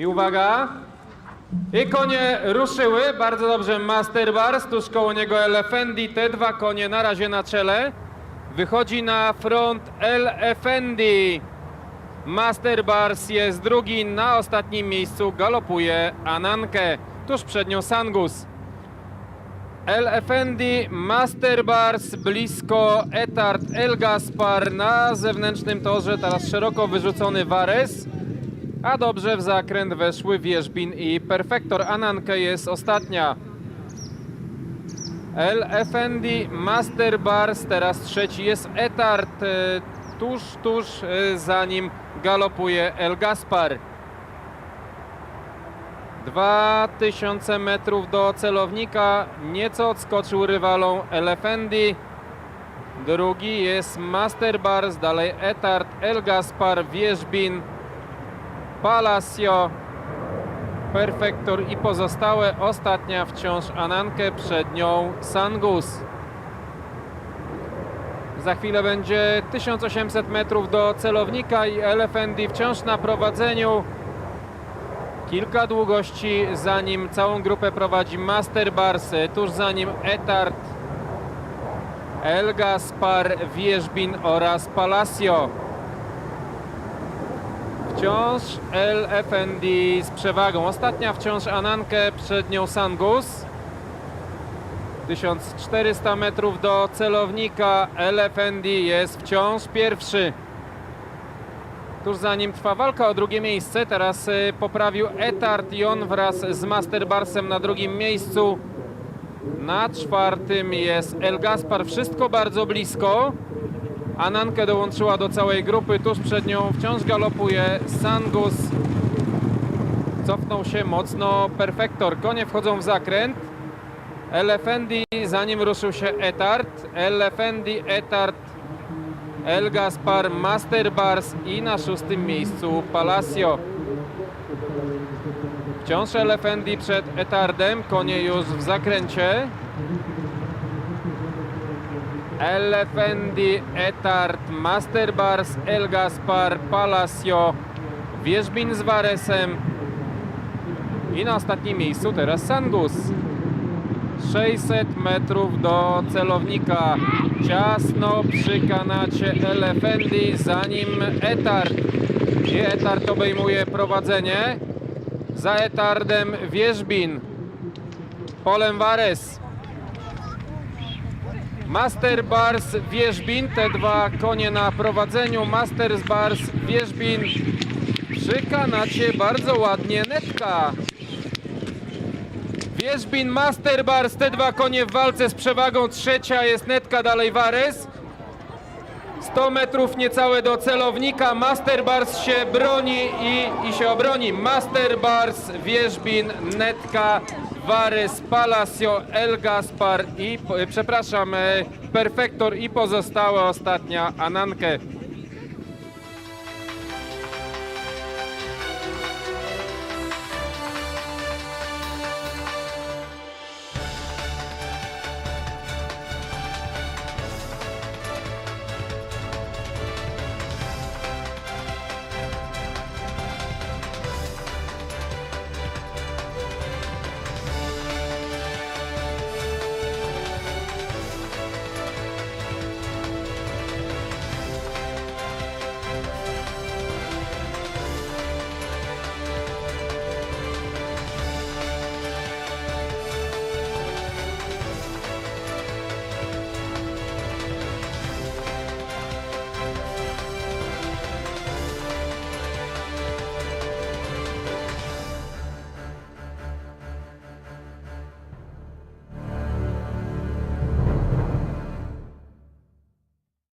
I uwaga. I konie ruszyły. Bardzo dobrze Master Bars. Tuż koło niego Elefendi. Te dwa konie na razie na czele. Wychodzi na front Elefendi. Master Bars jest drugi. Na ostatnim miejscu galopuje Anankę. Tuż przed nią Sangus. El Effendi, Master Bars, blisko Etart, El Gaspar na zewnętrznym torze, teraz szeroko wyrzucony Vares, a dobrze w zakręt weszły Wierzbin i Perfektor. Ananka jest ostatnia. El Effendi, Master Bars, teraz trzeci jest Etart, e, tuż, tuż e, za nim galopuje El Gaspar. 2000 metrów do celownika, nieco odskoczył rywalą Elefendi. Drugi jest Master Bars, dalej Etart, El Gaspar, Wierzbin, Palacio, Perfektor i pozostałe. Ostatnia wciąż Anankę, przed nią Sangus. Za chwilę będzie 1800 metrów do celownika i Elefendi wciąż na prowadzeniu. Kilka długości, zanim całą grupę prowadzi Master Bars, tuż za nim Etart, El Gaspar, Wierzbin oraz Palacio. Wciąż Effendi z przewagą. Ostatnia wciąż Anankę, przed nią Sangus. 1400 metrów do celownika. El Effendi jest wciąż pierwszy. Tuż za nim trwa walka o drugie miejsce. Teraz y, poprawił Etart i on wraz z Master Barsem na drugim miejscu. Na czwartym jest El Gaspar. Wszystko bardzo blisko. Anankę dołączyła do całej grupy. Tuż przed nią wciąż galopuje Sangus. Cofnął się mocno Perfektor. Konie wchodzą w zakręt. Elefendi, zanim ruszył się Etart. Elefendi, Etart, El Gaspar, Master Bars i na szóstym miejscu Palacio. Wciąż Elefendi przed Etardem, konie już w zakręcie. Elefendi, Etard, Master Bars, El Gaspar, Palacio, Wierzbin z Varesem i na ostatnim miejscu teraz Sangus. 600 metrów do celownika. Ciasno przy kanacie Elefendi, zanim Etard. I Etard obejmuje prowadzenie. Za Etardem Wierzbin. Polem Vares. Master Bars, Wierzbin. Te dwa konie na prowadzeniu. Master Bars, Wierzbin. Przy kanacie bardzo ładnie Netka. Wierzbin, Master Bars, te dwa konie w walce z przewagą. Trzecia jest Netka, dalej Vares. 100 metrów niecałe do celownika. Master Bars się broni i, i się obroni. Master Bars, Wierzbin, Netka, Vares, Palacio, El Gaspar i, przepraszam, e, Perfektor i pozostałe ostatnia Anankę.